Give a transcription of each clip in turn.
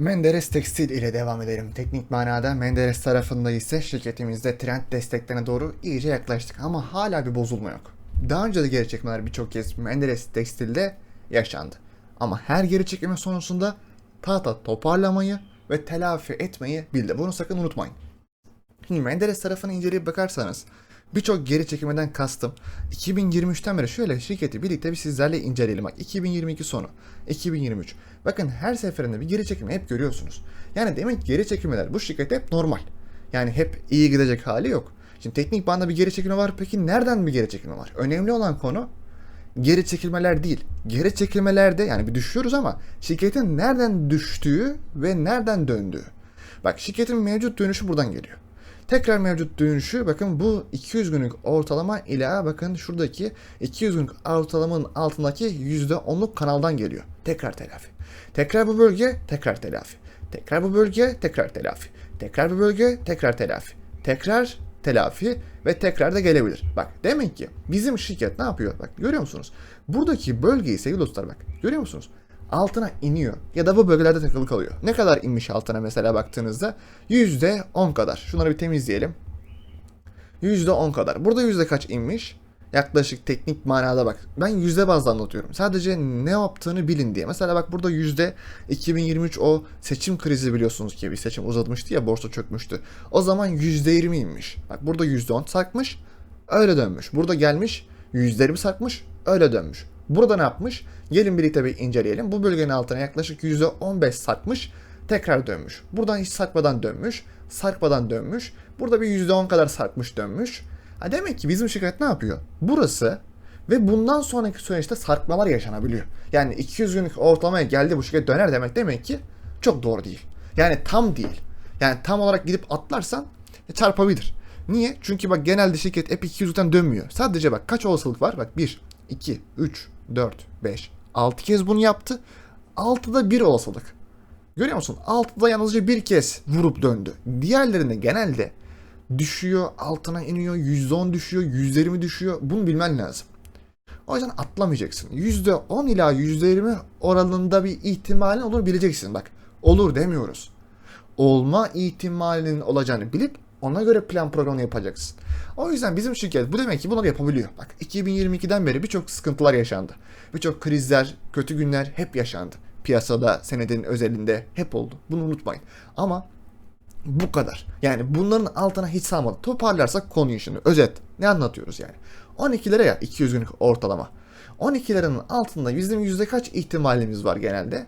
Menderes Tekstil ile devam edelim. Teknik manada Menderes tarafında ise şirketimizde trend desteklerine doğru iyice yaklaştık ama hala bir bozulma yok. Daha önce de geri çekmeler birçok kez Menderes Tekstil'de yaşandı. Ama her geri çekilme sonrasında tahta toparlamayı ve telafi etmeyi bildi. Bunu sakın unutmayın. Şimdi Menderes tarafını inceleyip bakarsanız birçok geri çekilmeden kastım 2023'ten beri şöyle şirketi birlikte bir sizlerle inceleyelim. Bak 2022 sonu, 2023. Bakın her seferinde bir geri çekilme hep görüyorsunuz. Yani demek geri çekilmeler bu şirkette hep normal. Yani hep iyi gidecek hali yok. Şimdi teknik banda bir geri çekilme var. Peki nereden bir geri çekilme var? Önemli olan konu geri çekilmeler değil. Geri çekilmelerde yani bir düşüyoruz ama şirketin nereden düştüğü ve nereden döndüğü. Bak şirketin mevcut dönüşü buradan geliyor. Tekrar mevcut dönüşü bakın bu 200 günlük ortalama ile bakın şuradaki 200 günlük ortalamanın altındaki %10'luk kanaldan geliyor. Tekrar telafi. Tekrar bu bölge tekrar telafi. Tekrar bu bölge tekrar telafi. Tekrar bu bölge tekrar telafi. Tekrar telafi ve tekrar da gelebilir. Bak demek ki bizim şirket ne yapıyor? Bak görüyor musunuz? Buradaki bölgeyi sevgili dostlar bak görüyor musunuz? Altına iniyor ya da bu bölgelerde takılı kalıyor. Ne kadar inmiş altına mesela baktığınızda? %10 kadar. Şunları bir temizleyelim. %10 kadar. Burada yüzde kaç inmiş? Yaklaşık teknik manada bak. Ben yüzde bazda anlatıyorum. Sadece ne yaptığını bilin diye. Mesela bak burada yüzde 2023 o seçim krizi biliyorsunuz ki bir seçim uzatmıştı ya borsa çökmüştü. O zaman yüzde 20 inmiş. Bak burada yüzde 10 sarkmış. Öyle dönmüş. Burada gelmiş yüzde 20 sarkmış. Öyle dönmüş. Burada ne yapmış? Gelin birlikte bir inceleyelim. Bu bölgenin altına yaklaşık %15 sarkmış. Tekrar dönmüş. Buradan hiç sarkmadan dönmüş. Sarkmadan dönmüş. Burada bir %10 kadar sarkmış dönmüş. Ha demek ki bizim şirket ne yapıyor? Burası ve bundan sonraki süreçte sarkmalar yaşanabiliyor. Yani 200 günlük ortalamaya geldi bu şirket döner demek demek ki çok doğru değil. Yani tam değil. Yani tam olarak gidip atlarsan çarpabilir. Niye? Çünkü bak genelde şirket hep 200'den dönmüyor. Sadece bak kaç olasılık var? Bak 1, 2, 3, 4, 5, 6 kez bunu yaptı. 6'da 1 olasılık. Görüyor musun? 6'da yalnızca bir kez vurup döndü. Diğerlerinde genelde düşüyor, altına iniyor, %10 düşüyor, %20 düşüyor. Bunu bilmen lazım. O yüzden atlamayacaksın. %10 ila %20 oranında bir ihtimalin olur bileceksin. Bak olur demiyoruz. Olma ihtimalinin olacağını bilip ona göre plan programını yapacaksın. O yüzden bizim şirket bu demek ki bunları yapabiliyor. Bak 2022'den beri birçok sıkıntılar yaşandı. Birçok krizler, kötü günler hep yaşandı. Piyasada, senedin özelinde hep oldu. Bunu unutmayın. Ama bu kadar. Yani bunların altına hiç salmadı. Toparlarsak konuyu şimdi. Özet. Ne anlatıyoruz yani? 12'lere ya 200 günlük ortalama. 12'lerin altında bizim yüzde kaç ihtimalimiz var genelde?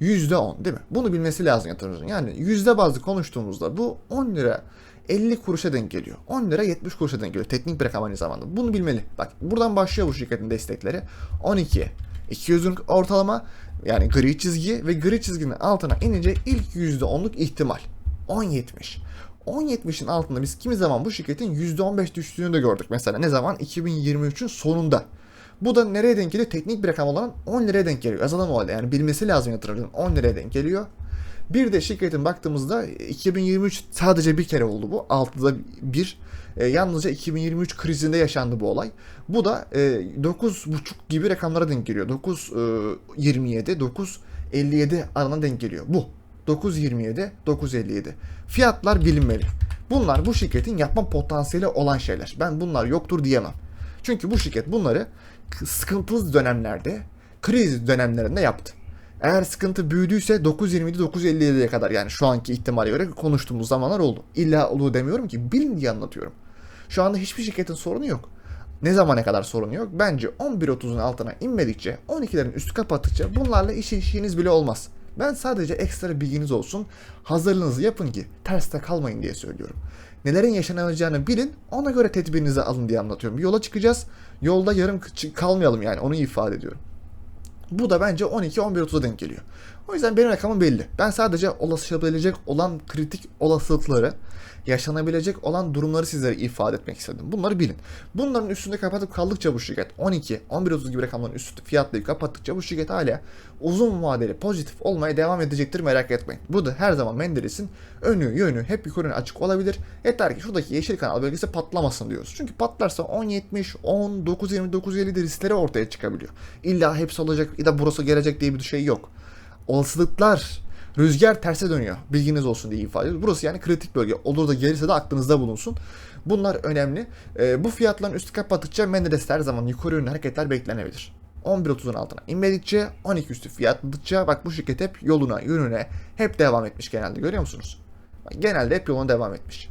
%10 değil mi? Bunu bilmesi lazım yatırımcının. Yani yüzde bazlı konuştuğumuzda bu 10 lira 50 kuruşa denk geliyor. 10 lira 70 kuruşa denk geliyor. Teknik bir rakam aynı zamanda. Bunu bilmeli. Bak buradan başlıyor bu şirketin destekleri. 12. 200 günlük ortalama yani gri çizgi ve gri çizginin altına inince ilk %10'luk ihtimal. 10.70. 10.70'in altında biz kimi zaman bu şirketin %15 düştüğünü de gördük. Mesela ne zaman? 2023'ün sonunda. Bu da nereye denk geliyor? Teknik bir rakam olan 10 liraya denk geliyor. Yazalım o halde. Yani bilmesi lazım yatırımcının 10 liraya denk geliyor. Bir de şirketin baktığımızda 2023 sadece bir kere oldu bu. 6'da bir. E, yalnızca 2023 krizinde yaşandı bu olay. Bu da e, 9.5 gibi rakamlara denk geliyor. 9.27, 9.57 aralığına denk geliyor. Bu. 9.27, 9.57. Fiyatlar bilinmeli. Bunlar bu şirketin yapma potansiyeli olan şeyler. Ben bunlar yoktur diyemem. Çünkü bu şirket bunları sıkıntılı dönemlerde, kriz dönemlerinde yaptı. Eğer sıkıntı büyüdüyse 9.27 9.57'ye kadar yani şu anki ihtimale göre konuştuğumuz zamanlar oldu. İlla olduğu demiyorum ki bilin diye anlatıyorum. Şu anda hiçbir şirketin sorunu yok. Ne zamana kadar sorunu yok? Bence 11.30'un altına inmedikçe, 12'lerin üstü kapattıkça bunlarla iş işiniz bile olmaz. Ben sadece ekstra bilginiz olsun, hazırlığınızı yapın ki terste kalmayın diye söylüyorum. Nelerin yaşanacağını bilin, ona göre tedbirinizi alın diye anlatıyorum. Yola çıkacağız, yolda yarım kalmayalım yani onu ifade ediyorum. Bu da bence 12-11.30'a denk geliyor. O yüzden benim rakamım belli. Ben sadece ulaşabilecek olan kritik olasılıkları, yaşanabilecek olan durumları sizlere ifade etmek istedim. Bunları bilin. Bunların üstünde kapatıp kaldıkça bu şirket 12, 11.30 gibi rakamların üstü fiyatlayıp kapattıkça bu şirket hala uzun vadeli pozitif olmaya devam edecektir merak etmeyin. Bu da her zaman Menderes'in önü yönü hep yukarı açık olabilir. Yeter ki şuradaki yeşil kanal bölgesi patlamasın diyoruz. Çünkü patlarsa 10.70, 10, 9.20, 9.50 de riskleri ortaya çıkabiliyor. İlla hepsi olacak ya da burası gelecek diye bir şey yok. Olasılıklar rüzgar terse dönüyor. Bilginiz olsun diye ifade ediyoruz. Burası yani kritik bölge. Olur da gelirse de aklınızda bulunsun. Bunlar önemli. Ee, bu fiyatların üstü kapattıkça Menderes her zaman yukarı yönlü hareketler beklenebilir. 11.30'un altına inmedikçe 12 üstü fiyatladıkça bak bu şirket hep yoluna yönüne hep devam etmiş genelde görüyor musunuz? Genelde hep yoluna devam etmiş.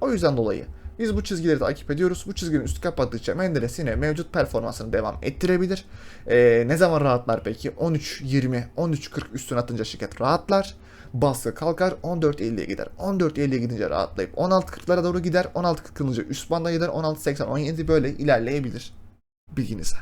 O yüzden dolayı biz bu çizgileri takip ediyoruz. Bu çizginin üstü kapattıkça Menderes yine mevcut performansını devam ettirebilir. Ee, ne zaman rahatlar peki? 13.20, 13.40 üstüne atınca şirket rahatlar. Baskı kalkar 14.50'ye gider. 14.50'ye gidince rahatlayıp 16.40'lara doğru gider. 16.40'ınca üst banda gider. 16.80, 17 böyle ilerleyebilir. Bilginize.